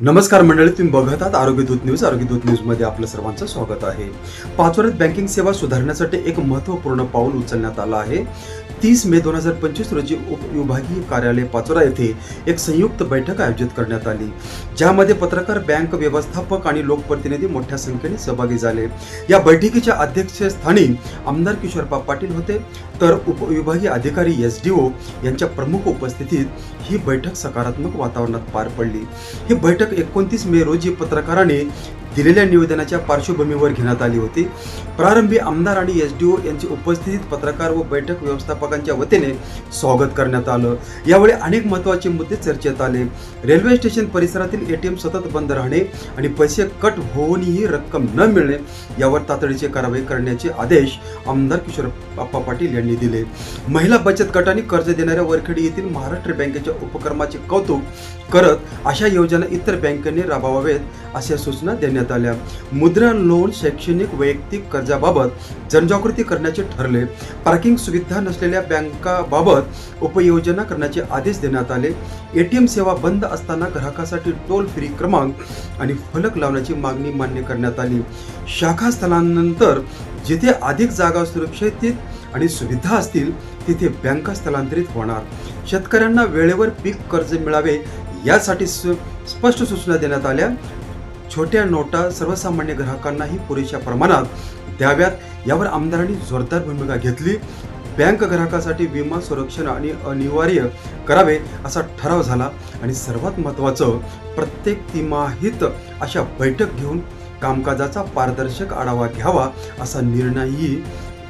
नमस्कार मंडळी तुम्ही बघत आहात आरोग्य दूत न्यूज. आरोग्य दूत न्यूजमध्ये आपलं सर्वांचं स्वागत आहे. पाचवऱ्यात बँकिंग सेवा सुधारण्यासाठी एक महत्त्वपूर्ण पाऊल उचलण्यात आलं आहे. तीस मे दोन हजार पंचवीस रोजी उपविभागीय कार्यालय पाचोरा येथे एक संयुक्त बैठक आयोजित करण्यात आली. ज्यामध्ये पत्रकार बँक व्यवस्थापक आणि लोकप्रतिनिधी मोठ्या संख्येने सहभागी झाले. या बैठकीच्या अध्यक्षस्थानी आमदार किशोरबा पाटील होते. तर उपविभागीय अधिकारी एस डी ओ यांच्या प्रमुख उपस्थितीत ही बैठक सकारात्मक वातावरणात पार पडली. ही बैठक एकोणतीस मे रोजी पत्रकाराने दिलेल्या निवेदनाच्या पार्श्वभूमीवर घेण्यात आली होती. प्रारंभी आमदार आणि एस डी ओ यांची उपस्थितीत पत्रकार व बैठक व्यवस्थापकांच्या वतीने स्वागत करण्यात आलं. यावेळी अनेक महत्त्वाचे मुद्दे चर्चेत आले. रेल्वे स्टेशन परिसरातील एटीएम सतत बंद राहणे आणि पैसे कट होऊनही रक्कम न मिळणे यावर तातडीची कारवाई करण्याचे आदेश आमदार किशोर बाप्पा पाटील यांनी दिले. महिला बचत गटाने कर्ज देणाऱ्या वरखेडी येथील महाराष्ट्र बँकेच्या उपक्रमाचे कौतुक करत अशा योजना इतर बँकेने राबवावेत अशा सूचना देण्यात आल्या. मुद्रा लोन शैक्षणिक वैयक्तिक कर्जाबाबत जनजागृती करण्याचे ठरले. पार्किंग सुविधा नसलेल्या बँकाबाबत उपयोजना करण्याचे आदेश देण्यात आले. एटीएम सेवा बंद असताना ग्राहकासाठी टोल फ्री क्रमांक आणि फलक लावण्याची मागणी मान्य करण्यात आली. शाखा स्थलांनंतर जिथे अधिक जागा सुरक्षित आणि सुविधा असतील तिथे बँका स्थलांतरित होणार. शेतकऱ्यांना वेळेवर पीक कर्ज मिळावे यासाठी स्पष्ट सूचना देण्यात आल्या. छोट्या नोटा सर्वसामान्य ग्राहकांनाही पुरेशा प्रमाणात द्याव्यात. यावर आमदारांनी जोरदार भूमिका घेतली. बँक ग्राहकासाठी विमा संरक्षण आणि अनिवार्य करावे असा ठराव झाला आणि सर्वात महत्त्वाचं प्रत्येक तिमाहीत अशा बैठक घेऊन कामकाजाचा पारदर्शक आढावा घ्यावा असा निर्णयही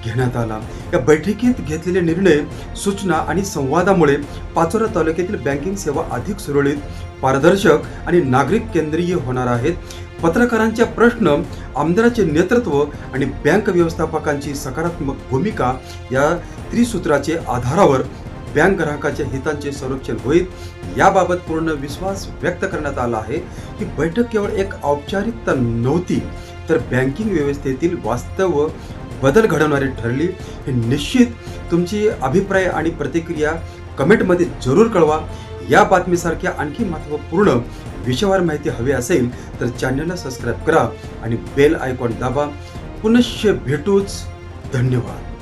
घेण्यात आला. या बैठकीत घेतलेले निर्णय सूचना आणि संवादामुळे पाचोरा तालुक्यातील बँकिंग सेवा अधिक सुरळीत पारदर्शक आणि नागरिक केंद्रीय होणार आहेत. पत्रकारांच्या प्रश्न आमदाराचे नेतृत्व आणि बँक व्यवस्थापकांची सकारात्मक भूमिका या त्रिसूत्राचे आधारावर बँक ग्राहकाच्या हितांचे संरक्षण होईल याबाबत पूर्ण विश्वास व्यक्त करण्यात आला आहे की बैठक केवळ एक औपचारिकता नव्हती तर बँकिंग व्यवस्थेतील वास्तव बदल घडवणारी ठरली. हे निश्चित तुमची अभिप्राय आणि प्रतिक्रिया कमेंटमध्ये जरूर कळवा. या बातमीसारख्या आणखी महत्त्वपूर्ण विषयावर माहिती हवी असेल तर चॅनलला सबस्क्राईब करा आणि बेल आयकॉन दाबा. पुनश्च भेटूच. धन्यवाद.